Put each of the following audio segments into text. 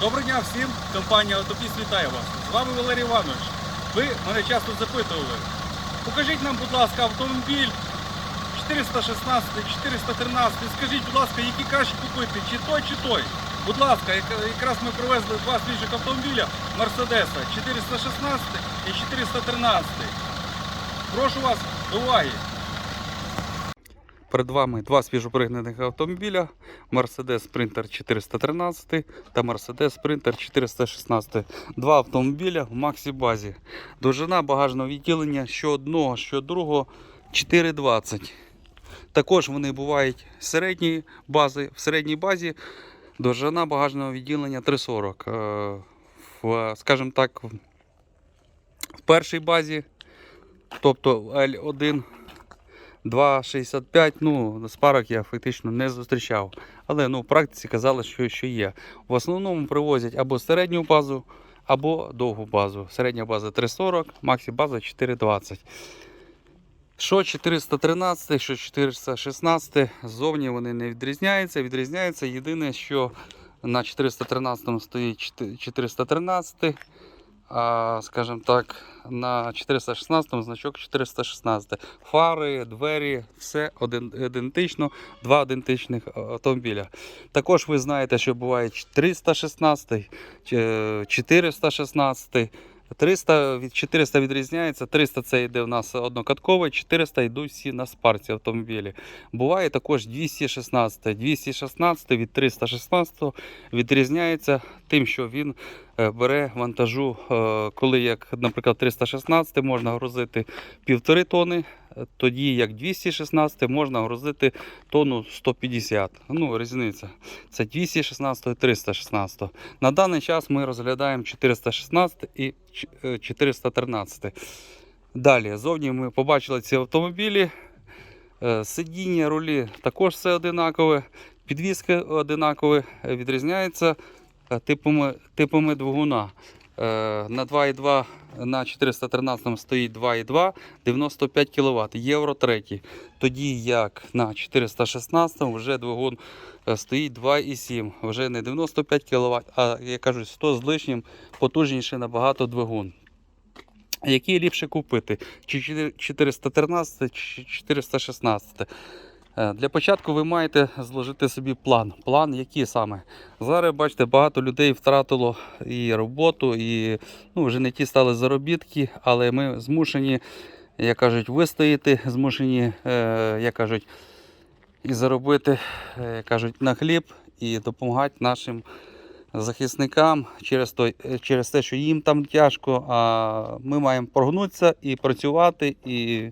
Доброго дня всім, компанія Автопіс вітає вас. З вами Валерій Іванович. Ви мене часто запитували. Покажіть нам, будь ласка, автомобіль 416, 413. Скажіть, будь ласка, які краще купити, чи той, чи той. Будь ласка, якраз ми привезли два свіжих автомобіля Мерседеса 416 і 413. Прошу вас, до уваги. Перед вами два свіжопригнаних автомобіля Mercedes Sprinter 413 та Mercedes Sprinter 416. Два автомобіля в Максі базі. Довжина багажного відділення що одного, що другого 420. Також вони бувають середньої бази. В середній базі довжина багажного відділення 340. Е, В, скажімо так, в першій базі, тобто L1 2,65, ну, спарок я фактично не зустрічав. Але ну, в практиці казали, що, що є. В основному привозять або середню базу, або довгу базу. Середня база 3,40, максі база 4,20. Що 413, що 416, ззовні вони не відрізняються. Відрізняється єдине, що на 413 стоїть 413, а, скажімо так, на 416 значок 416. Фари, двері, все один, ідентично, два ідентичних автомобіля. Також ви знаєте, що буває 316, е, 416. 300 від 400 відрізняється. 300 це йде в нас однокатковий, 400 йдуть всі на спарці автомобілі. Буває також 216. 216 від 316 відрізняється тим, що він е, бере вантажу, е, коли як, наприклад, 316 можна грузити півтори тони, тоді як 216 можна грузити тонну 150. Ну, різниця. Це 216 і 316. На даний час ми розглядаємо 416 і е, 413. Далі, зовні ми побачили ці автомобілі. Е, Сидіння, рулі також все одинакове. Підвіски одинакові, е, відрізняються е, типами, типами двигуна. Е, На 2,2 на 413 стоїть 2,2 95 кВт, євро 3. Тоді як на 416 вже двигун е, стоїть 2,7, вже не 95 кВт, а як кажуть, 100 з лишнім потужніший набагато двигун. Який ліпше купити? Чи 413, чи 416? Е, Для початку ви маєте зложити собі план. План який саме? Зараз, бачите, багато людей втратило і роботу, і ну, вже не ті стали заробітки, але ми змушені, як кажуть, вистояти, змушені, е, як кажуть, і заробити, е, як кажуть, на хліб і допомагати нашим захисникам через, той, через те, що їм там тяжко, а ми маємо прогнутися і працювати, і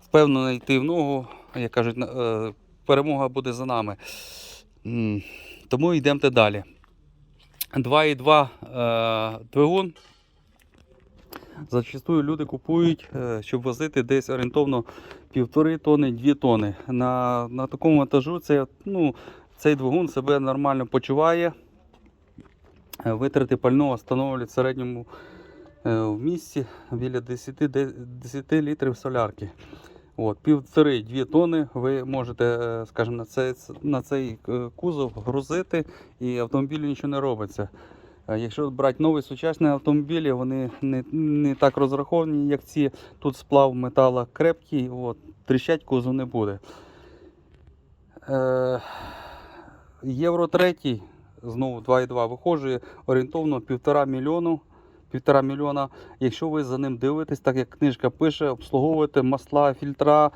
впевнено йти в ногу. Як кажуть, е, перемога буде за нами. Тому йдемо далі. 2,2 е, двигун. Зачастую люди купують, е, щоб возити десь орієнтовно півтори тони, 2 тони. На, на такому вантажу це, ну, цей двигун себе нормально почуває. Витрати пального становлять в середньому в місті біля 10, 10 літрів солярки. От, півтори-дві тони ви можете, е, скажімо, на цей, на цей е, кузов грузити і автомобілю нічого не робиться. Е, Якщо брати нові сучасні автомобілі, вони не, не так розраховані, як ці. Тут сплав метала крепкий, от, тріщать кузов не буде. Е, Євро 3, знову 2,2 виходжує орієнтовно 1,5 мільйону. Півтора мільйона. Якщо ви за ним дивитесь, так як книжка пише, обслуговуєте масла, фільтра,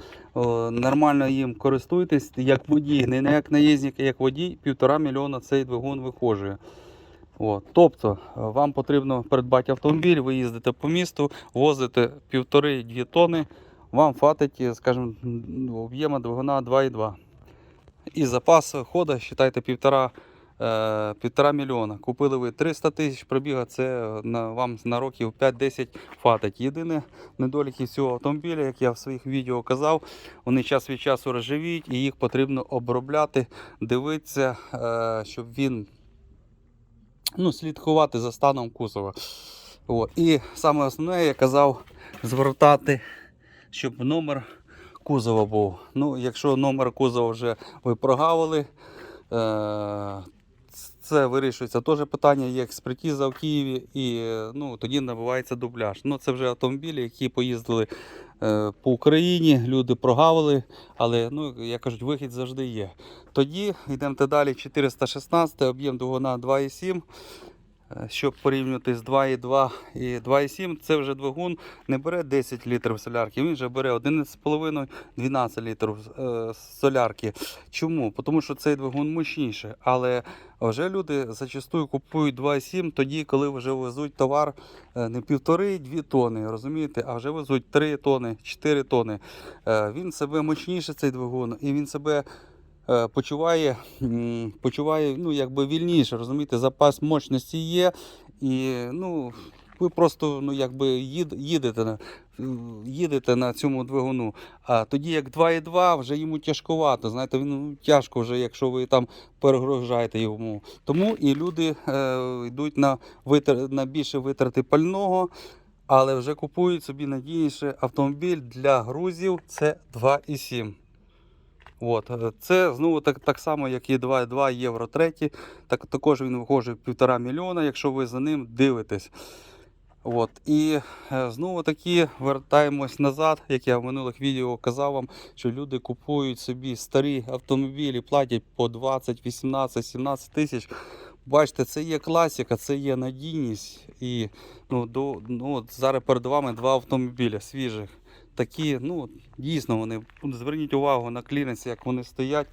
нормально їм користуєтесь, як водій, не як наїзник, а як водій, півтора мільйона цей двигун виходжує. От. Тобто е, вам потрібно придбати автомобіль, ви їздите по місту, возите півтори-дві тони, вам хватить, е, скажімо, об'єма двигуна 2,2. І запас ходу, вважайте, півтора, е, півтора мільйона. Купили ви 300 тисяч пробіга, це на, вам на років 5-10 хватить. Єдине недоліки цього автомобіля, як я в своїх відео казав, вони час від часу рожевіють і їх потрібно обробляти, дивитися, е, щоб він ну, слідкувати за станом кузова. От. І саме основне, я казав, звертати, щоб номер кузова був. Ну, якщо номер кузова вже ви прогавили, е- це вирішується теж питання, є експертиза в Києві, і ну, тоді набувається дубляж. Ну, це вже автомобілі, які поїздили е, по Україні, люди прогавили, але ну, як кажуть, вихід завжди є. Тоді йдемо далі 416, об'єм двигуна 2,7. Е, Щоб порівнювати з 2,2 і 2,7, це вже двигун не бере 10 літрів солярки, він вже бере 11,5-12 літрів е, солярки. Чому? Тому що цей двигун мощніший, але вже люди зачастую купують 2,7 тоді, коли вже везуть товар е, не півтори-дві тони, розумієте, а вже везуть 3 тони, 4 тони. Він себе мощніше, цей двигун, і він себе почуває, почуває ну, якби вільніше, розумієте, запас мощності є, і ну, ви просто ну, якби їдете, на, їдете на цьому двигуну. А тоді як 2,2 вже йому тяжковато. Знаєте, він ну, тяжко вже, якщо ви там перегружаєте йому. Тому і люди е, йдуть на, витр, на більше витрати пального. Але вже купують собі надійніший автомобіль для грузів. Це 2,7. От, е, це знову так, так само, як і 2,2 євро 3. Так, також він виходить півтора мільйона, якщо ви за ним дивитесь. От, і е, знову таки вертаємось назад, як я в минулих відео казав вам, що люди купують собі старі автомобілі, платять по 20, 18, 17 тисяч. Бачите, це є класика, це є надійність. І ну, до, ну, зараз перед вами два автомобіля свіжих. Такі, ну, дійсно, вони. Зверніть увагу на кліренс, як вони стоять.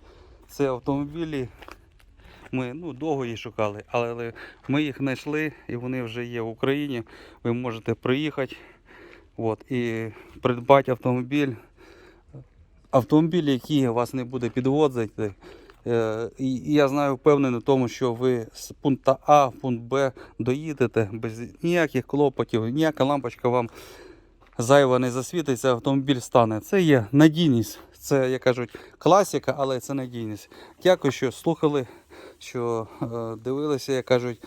Це автомобілі. Ми ну, довго їх шукали, але ми їх знайшли і вони вже є в Україні. Ви можете приїхати от, і придбати автомобіль. Автомобіль, який вас не буде підвозити. Е, і я знаю впевнений в тому, що ви з пункту А в пункт Б доїдете без ніяких клопотів, ніяка лампочка вам зайва не засвітиться, автомобіль стане. Це є надійність. Це, як кажуть, класика, але це надійність. Дякую, що слухали, що е, дивилися, як кажуть.